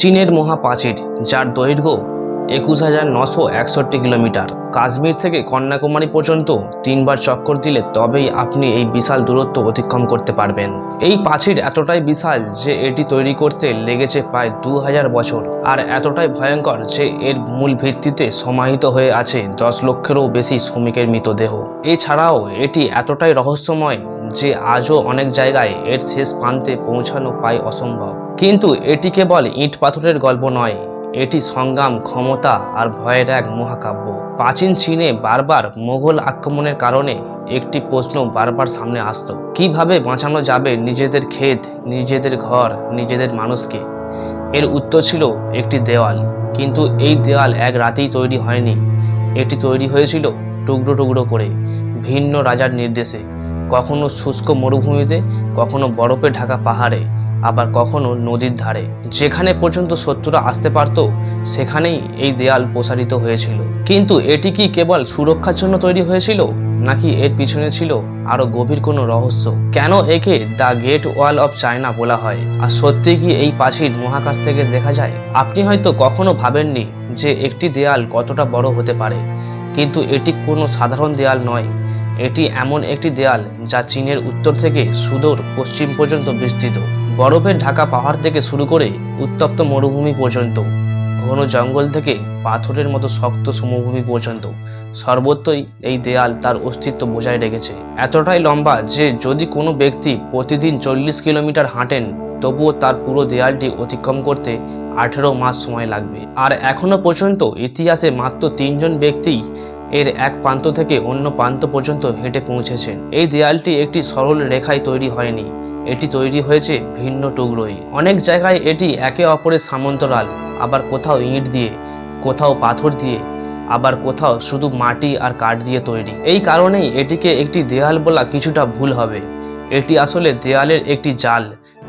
চীনের মহাপ্রাচীর, যার দৈর্ঘ্য একুশ হাজার নশো একষট্টি কিলোমিটার। কাশ্মীর থেকে কন্যাকুমারী পর্যন্ত তিনবার চক্কর দিলে তবেই আপনি এই বিশাল দূরত্ব অতিক্রম করতে পারবেন। এই প্রাচীর এতটাই বিশাল যে এটি তৈরি করতে লেগেছে প্রায় দু হাজার বছর, আর এতটাই ভয়ঙ্কর যে এর মূল ভিত্তিতে সমাহিত হয়ে আছে দশ লক্ষেরও বেশি শ্রমিকের মৃতদেহ। এছাড়াও এটি এতটাই রহস্যময় যে আজও অনেক জায়গায় এর শেষ প্রান্তে পৌঁছানো প্রায় অসম্ভব। কিন্তু এটি কেবল ইট পাথরের গল্প নয়, এটি সংগ্রাম, ক্ষমতা আর ভয়ের এক মহাকাব্য। প্রাচীন চীনে বারবার মোগল আক্রমণের কারণে একটি প্রশ্ন বারবার সামনে আসত, কীভাবে বাঁচানো যাবে নিজেদের ক্ষেত, নিজেদের ঘর, নিজেদের মানুষকে? এর উত্তর ছিল একটি দেওয়াল, কিন্তু এই দেওয়াল এক রাতেই তৈরি হয়নি। এটি তৈরি হয়েছিল টুকরো টুকরো করে, ভিন্ন রাজার নির্দেশে, কখনো শুষ্ক মরুভূমিতে, কখনো বরফে ঢাকা পাহাড়ে। আবার কখনো নদীর ধারে। যেখানে পর্যন্ত শত্রুরা আসতে পারত, সেখানেই এই দেয়াল প্রসারিত হয়েছিল। কিন্তু এটি কি কেবল সুরক্ষার জন্য তৈরি হয়েছিল, নাকি এর পিছনে ছিল আরও গভীর কোনো রহস্য? কেন একে the great wall of China বলা হয়? আর সত্যি কি এই প্রাচীর মহাকাশ থেকে দেখা যায়? আপনি হয়তো কখনো ভাবেননি যে একটি দেয়াল কতটা বড় হতে পারে, কিন্তু এটি কোনো সাধারণ দেয়াল নয়। এটি এমন একটি দেয়াল যা চীনের উত্তর থেকে সুদূর পশ্চিম পর্যন্ত বিস্তৃত। বরফের ঢাকা পাহাড় থেকে শুরু করে উত্তপ্ত মরুভূমি পর্যন্ত, ঘন জঙ্গল থেকে পাথরের মতো শক্ত সমভূমি পর্যন্ত, সর্বত্রই এই দেয়াল তার অস্তিত্ব বজায় রেখেছে। এতটাই লম্বা যে যদি কোনো ব্যক্তি প্রতিদিন চল্লিশ কিলোমিটার হাঁটেন, তবুও তার পুরো দেয়ালটি অতিক্রম করতে আঠেরো মাস সময় লাগবে। আর এখনও পর্যন্ত ইতিহাসে মাত্র তিনজন ব্যক্তি এর এক প্রান্ত থেকে অন্য প্রান্ত পর্যন্ত হেঁটে পৌঁছেছেন। এই দেয়ালটি একটি সরল রেখায় তৈরি হয়নি। এটি তৈরি হয়েছে ভিন্ন টুকরোই অনেক জায়গায় এটি একে অপরের সামন্তরাল, আবার কোথাও ইট দিয়ে, কোথাও পাথর দিয়ে, আবার কোথাও শুধু মাটি আর কাঠ দিয়ে তৈরি। এই কারণেই এটিকে একটি দেয়াল বলা কিছুটা ভুল হবে। এটি আসলে দেয়ালের একটি জাল,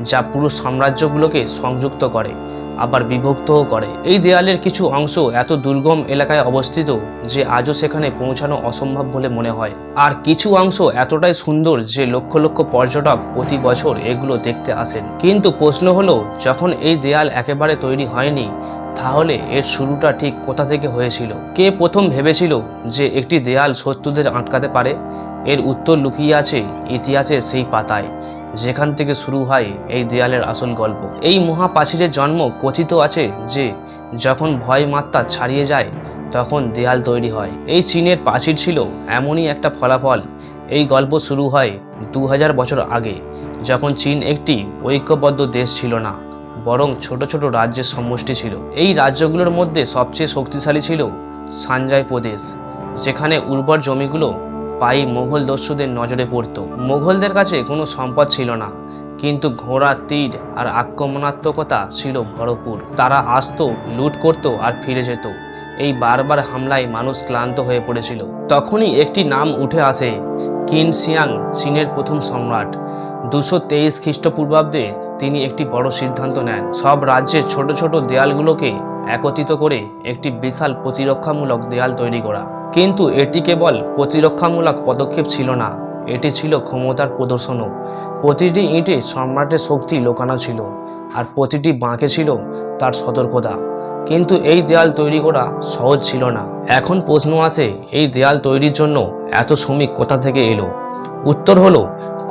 যা পুরো সাম্রাজ্যগুলোকে সংযুক্ত করে। আবার বিভক্তও করে। এই দেয়ালের কিছু অংশ এত দুর্গম এলাকায় অবস্থিত যে আজও সেখানে পৌঁছানো অসম্ভব বলে মনে হয়। আর কিছু অংশ এতটাই সুন্দর যে লক্ষ লক্ষ পর্যটক প্রতি বছর এগুলো দেখতে আসেন। কিন্তু প্রশ্ন হলো, যখন এই দেয়াল একেবারে তৈরি হয়নি, তাহলে এর শুরুটা ঠিক কোথা থেকে হয়েছিল? কে প্রথম ভেবেছিল যে একটি দেয়াল শত্রুদের আটকাতে পারে? এর উত্তর লুকিয়ে আছে ইতিহাসের সেই পাতায়। যেখান থেকে শুরু হয় এই দেয়ালের আসল গল্প। এই মহাপ্রাচীরের জন্ম কথিত আছে যে, যখন ভয় মাত্রা ছাড়িয়ে যায়, তখন দেয়াল তৈরি হয়। এই চীনের প্রাচীর ছিল এমনই একটা ফলাফল। এই গল্প শুরু হয় দু হাজার বছর আগে, যখন চীন একটি ঐক্যবদ্ধ দেশ ছিল না, বরং ছোট ছোট রাজ্যের সমষ্টি ছিল। এই রাজ্যগুলোর মধ্যে সবচেয়ে শক্তিশালী ছিল সানজাই প্রদেশ, যেখানে উর্বর জমিগুলো পাই মোঘল দস্যুদের নজরে পড়ত। মোঘলদের কাছে কোনো সম্পদ ছিল না, কিন্তু ঘোড়া, তীর আর আক্রমণাত্মকতা ছিল ভরপুর। তারা আসতো, লুট করত আর ফিরে যেত। এই বারবার হামলায় মানুষ ক্লান্ত হয়ে পড়েছিল। তখনই একটি নাম উঠে আসে কিন সিয়াং চীনের প্রথম সম্রাট। দুশো তেইশ খ্রিস্টপূর্বাব্দে তিনি একটি বড় সিদ্ধান্ত নেন। সব রাজ্যের ছোট ছোট দেয়ালগুলোকে একত্রিত করে একটি বিশাল প্রতিরক্ষামূলক দেয়াল তৈরি করা। কিন্তু এটি কেবল প্রতিরক্ষামূলক পদক্ষেপ ছিল না, এটি ছিল ক্ষমতার প্রদর্শনও। প্রতিটি ইঁটে সম্রাটের শক্তি লোকানো ছিল, আর প্রতিটি বাঁকে ছিল তার সতর্কতা। কিন্তু এই দেয়াল তৈরি করা সহজ ছিল না। এখন প্রশ্ন আসে, এই দেয়াল তৈরির জন্য এত শ্রমিক কোথা থেকে এলো? উত্তর হলো,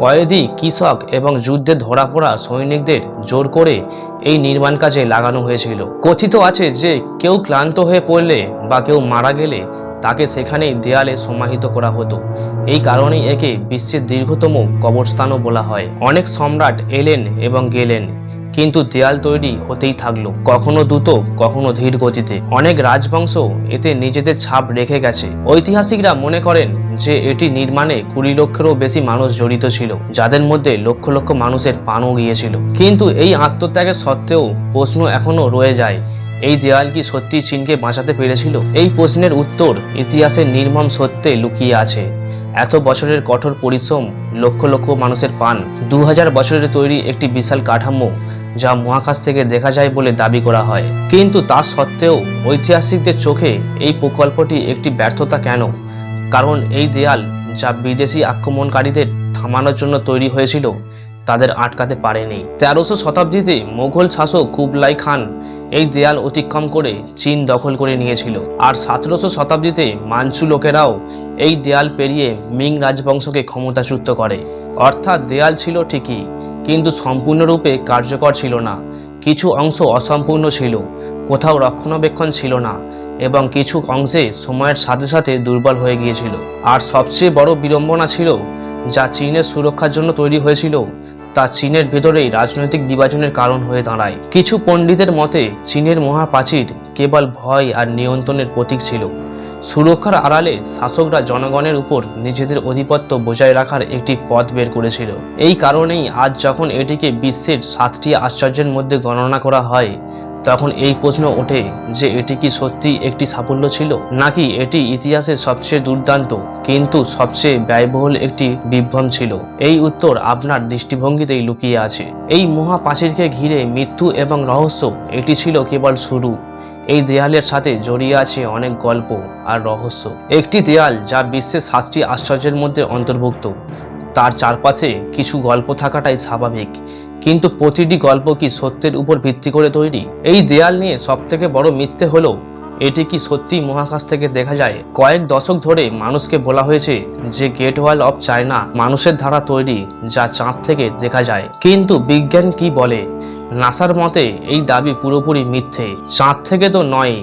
কয়েদি, কৃষক এবং যুদ্ধে ধরা পড়া সৈনিকদের জোর করে এই নির্মাণ কাজে লাগানো হয়েছিল। কথিত আছে যে, কেউ ক্লান্ত হয়ে পড়লে বা কেউ মারা গেলে তাকে সেখানেই দেয়ালে সমাহিত করা হতো। এই কারণেই একে বিশ্বের দীর্ঘতম কবরস্থানও বলা হয়। অনেক সম্রাট এলেন এবং গেলেন, কিন্তু দেয়াল তৈরি হতেই থাকল। কখনো দ্রুত, কখনো ধীর গতিতে। অনেক রাজবংশ এতে নিজেদের ছাপ রেখে গেছে। ঐতিহাসিকরা মনে করেন যে এটি নির্মাণে কুড়ি লক্ষেরও বেশি মানুষ জড়িত ছিল, যাদের মধ্যে লক্ষ লক্ষ মানুষের প্রাণও গিয়েছিল। কিন্তু এই আত্মত্যাগের সত্ত্বেও প্রশ্ন এখনও রয়ে যায় এই দেয়াল কি সত্যি চীনকে বাঁচাতে পেরেছিল? এই প্রশ্নের উত্তর ইতিহাসের নির্মম সত্যে লুকিয়ে আছে। এত বছরের কঠোর পরিশ্রম লক্ষ লক্ষ মানুষের পান দু হাজার বছরের তৈরি একটি বিশাল কাঠামো যা মহাকাশ থেকে দেখা যায় বলে দাবি করা হয়। কিন্তু তা সত্ত্বেও ঐতিহাসিকদের চোখে এই প্রকল্পটি একটি ব্যর্থতা কেন? কারণ এই দেয়াল যা বিদেশি আক্রমণকারীদের থামানোর জন্য তৈরি হয়েছিল, তাদের আটকাতে পারেনি। তেরোশো শতাব্দীতে মোগল শাসক কুবলাই খান এই দেয়াল অতিক্রম করে চীন দখল করে নিয়েছিল। আর সতেরোশো শতাব্দীতে মানচু লোকেরাও এই দেয়াল পেরিয়ে মিং রাজবংশকে ক্ষমতাচ্যুত করে। অর্থাৎ দেয়াল ছিল ঠিকই, কিন্তু সম্পূর্ণরূপে কার্যকর ছিল না। কিছু অংশ অসম্পূর্ণ ছিল, কোথাও রক্ষণাবেক্ষণ ছিল না, এবং কিছু অংশে সময়ের সাথে সাথে দুর্বল হয়ে গিয়েছিল। আর সবচেয়ে বড় বিড়ম্বনা ছিল, যা চীনের সুরক্ষার জন্য তৈরি হয়েছিল তা চীনের ভেতরেই রাজনৈতিক বিভাজনের কারণ হয়ে দাঁড়ায়। কিছু পণ্ডিতের মতে, চীনের মহাপ্রাচীর কেবল ভয় আর নিয়ন্ত্রণের প্রতীক ছিল। সুরক্ষার আড়ালে শাসকরা জনগণের উপর নিজেদের আধিপত্য বজায় রাখার একটি পথ বের করেছিল। এই কারণেই আজ যখন এটিকে বিশ্বের সাতটি আশ্চর্যের মধ্যে গণনা করা হয় তখন এই প্রশ্ন ওঠে যে এটি কি সত্যি একটি সাফল্য ছিল? নাকি এটি ইতিহাসের সবচেয়ে দুর্দান্ত, কিন্তু সবচেয়ে ব্যয়বহুল একটি বিভ্রম ছিল? এই উত্তর আপনার দৃষ্টিভঙ্গিতেই লুকিয়ে আছে। এই মহা মহাপ্রাচীরকে ঘিরে মৃত্যু এবং রহস্য, এটি ছিল কেবল শুরু। এই দেয়ালের সাথে জড়িয়ে আছে অনেক গল্প আর রহস্য। একটি দেয়াল যা বিশ্বের সাতটি আশ্চর্যের মধ্যে অন্তর্ভুক্ত। তার চারপাশে কিছু গল্প থাকাটাই স্বাভাবিক। কিন্তু প্রতিটি গল্প কি সত্যের উপর ভিত্তি করে তৈরি? এই দেয়াল নিয়ে সবথেকে বড় মিথ্যে হলো, এটি কি সত্যি মহাকাশ থেকে দেখা যায়? কয়েক দশক ধরে মানুষকে বলা হয়েছে যে গেট ওয়াল অফ চায়না মানুষের দ্বারা তৈরি, যা চাঁদ থেকে দেখা যায়। কিন্তু বিজ্ঞান কি বলে? নাসার মতে, এই দাবি পুরোপুরি মিথ্যে। চাঁদ থেকে তো নয়,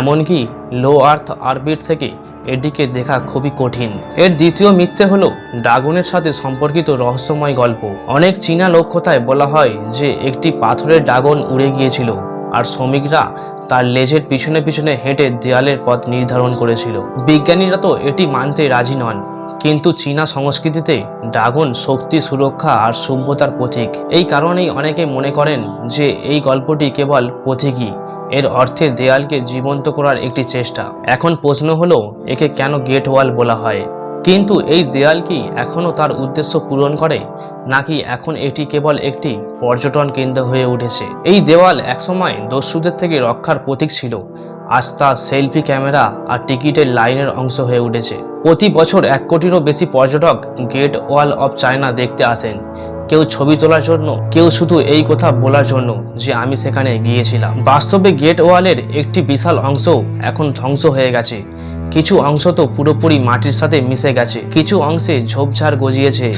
এমনকি লো আর্থ আরবিট থেকে। এটিকে দেখা খুবই কঠিন। এর দ্বিতীয় মিথ্যে হলো ড্রাগনের সাথে সম্পর্কিত রহস্যময় গল্প। অনেক চীনা লোককথায় বলা হয় যে, একটি পাথরের ড্রাগন উড়ে গিয়েছিল আর শ্রমিকরা তার লেজের পিছনে পিছনে হেঁটে দেয়ালের পথ নির্ধারণ করেছিল। বিজ্ঞানীরা তো এটি মানতে রাজি নন, কিন্তু চীনা সংস্কৃতিতে ড্রাগন শক্তি সুরক্ষা আর সভ্যতার প্রতীক। এই কারণেই অনেকে মনে করেন যে, এই গল্পটি কেবল প্রতীকী। এর অর্থে দেয়ালকে জীবন্ত করার একটি চেষ্টা। এখন প্রশ্ন হলো, একে কেন গেট ওয়াল বলা হয়? কিন্তু এই দেয়াল কি এখনও তার উদ্দেশ্য পূরণ করে, নাকি এখন এটি কেবল একটি পর্যটন কেন্দ্র হয়ে উঠেছে? এই দেওয়াল একসময় দস্যুদের থেকে রক্ষার প্রতীক ছিল। আজ তা সেলফি ক্যামেরা আর টিকিটের লাইনের অংশ হয়ে উঠেছে। প্রতি বছর এক কোটিরও বেশি পর্যটক গেট ওয়াল অফ চায়না দেখতে আসেন। কেউ ছবি তোলার জন্য, কেউ শুধু এই কথা বলার জন্য যে আমি সেখানে গিয়েছিলাম। বাস্তবে গেট ওয়ালের একটি বিশাল অংশ এখন ধ্বংস হয়ে গেছে। কিছু অংশ তো পুরোপুরি মাটির সাথে মিশে গেছে। কিছু অংশে ঝোপঝাড় গজিয়েছে।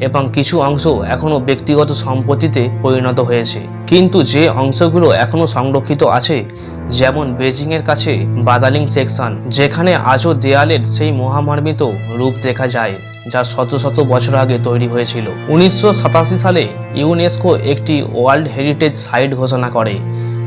এবং কিছু অংশ এখনও ব্যক্তিগত সম্পত্তিতে পরিণত হয়েছে। কিন্তু যে অংশগুলো এখনও সংরক্ষিত আছে, যেমন বেজিংয়ের কাছে বাদালিং সেকশন, যেখানে আজও দেয়ালের সেই মহামার্মিত রূপ দেখা যায়, যা শত শত বছর আগে তৈরি হয়েছিল। উনিশশো সাতাশি সালে ইউনেস্কো একটি ওয়ার্ল্ড হেরিটেজ সাইট ঘোষণা করে।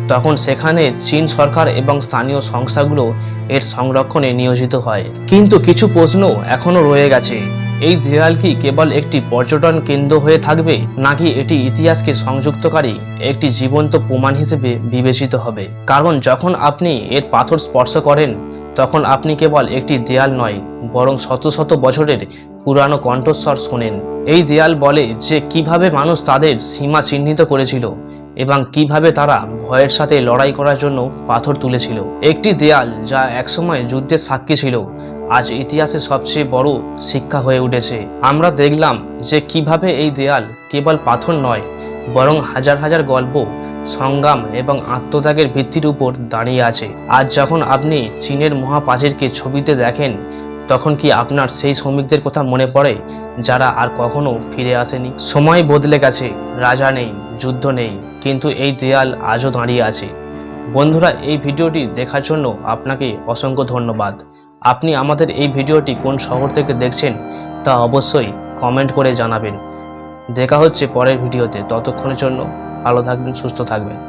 তখন সেখানে চীন সরকার এবং স্থানীয় সংস্থাগুলো এর সংরক্ষণে নিয়োজিত হয়। কিন্তু কিছু প্রশ্ন এখনও রয়ে গেছে। এই দেয়াল কি কেবল একটি পর্যটন কেন্দ্র হয়ে থাকবে, নাকি এটি ইতিহাসকে সংযুক্তকারী একটি জীবন্ত প্রমাণ হিসেবে বিবেচিত হবে? কারণ যখন আপনি এর পাথর স্পর্শ করেন, তখন আপনি কেবল একটি দেয়াল নয়, বরং শত শত বছরের পুরানো কণ্ঠস্বর শোনেন। এই দেয়াল বলে যে কীভাবে মানুষ তাদের সীমা চিহ্নিত করেছিল এবং কীভাবে তারা ভয়ের সাথে লড়াই করার জন্য পাথর তুলেছিল। একটি দেয়াল যা একসময় যুদ্ধের সাক্ষী ছিল আজ ইতিহাসে সবচেয়ে বড় শিক্ষা হয়ে উঠেছে। আমরা দেখলাম যে কীভাবে এই দেয়াল কেবল পাথর নয়, বরং হাজার হাজার গল্প, সংগ্রাম এবং আত্মত্যাগের ভিত্তির উপর দাঁড়িয়ে আছে। আজ যখন আপনি চীনের মহাপ্রাচীরকে ছবিতে দেখেন, তখন কি আপনার সেই শ্রমিকদের কথা মনে পড়ে, যারা আর কখনো ফিরে আসেনি? সময় বদলে গেছে, রাজা নেই, যুদ্ধ নেই, কিন্তু এই দেয়াল আজও দাঁড়িয়ে আছে। বন্ধুরা, এই ভিডিওটি দেখার জন্য আপনাকে অসংখ্য ধন্যবাদ। আপনি আমাদের এই ভিডিওটি কোন শহর থেকে দেখছেন তা অবশ্যই কমেন্ট করে জানাবেন। দেখা হচ্ছে পরের ভিডিওতে। ততক্ষণের জন্য ভালো থাকবেন, সুস্থ থাকবেন।